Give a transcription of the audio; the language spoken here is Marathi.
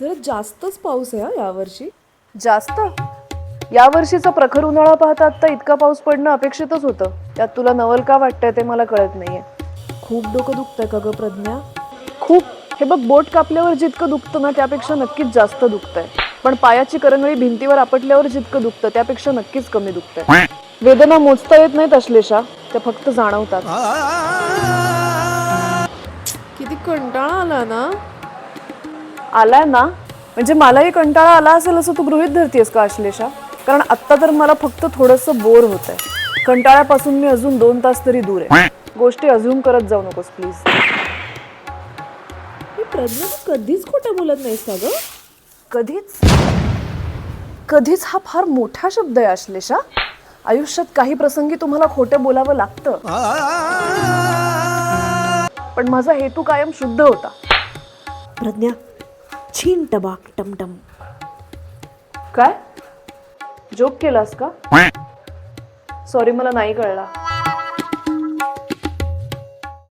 जरा जास्तच पाऊस आहे हा यावर्षी. जास्त? या वर्षीचा प्रखर उन्हाळा पाहता आता इतका पाऊस पडणं अपेक्षितच होतं. त्यात तुला नवल का वाटतंय ते मला कळत नाहीये. खूप डोकं दुखतंय का ग प्रज्ञा? खूप. हे बघ बोट कापल्यावर जितकं दुखतं ना त्यापेक्षा नक्कीच जास्त दुखतंय. पण पायाची करंगळी भिंतीवर आपटल्यावर जितकं दुखतं त्यापेक्षा नक्कीच कमी दुखतंय. वेदना मोजता येत नाहीत अश्लेषा. त्या फक्त जाणवतात. किती कंटाळा आला ना? आलाय ना म्हणजे मलाही कंटाळा आला असेल असं तू गृहित धरतीयस का अश्लेषा? कारण आत्ता तर मला फक्त थोडंसं बोर होत आहे कंटाळ्यापासून मी अजून दोन तास तरी दूर आहे. गोष्टी अजून करत जाऊ नकोस प्लीज. प्रज्ञा तू कधीच खोटं बोलत नाहीस का ग? कधीच? कधीच हा फार मोठा शब्द आहे अश्लेषा. आयुष्यात काही प्रसंगी तुम्हाला खोटं बोलावं लागतं. पण माझा हेतू कायम शुद्ध होता. प्रज्ञा छीन टबाक टमटम. काय? जोक केलास का? सॉरी मला नाही कळला.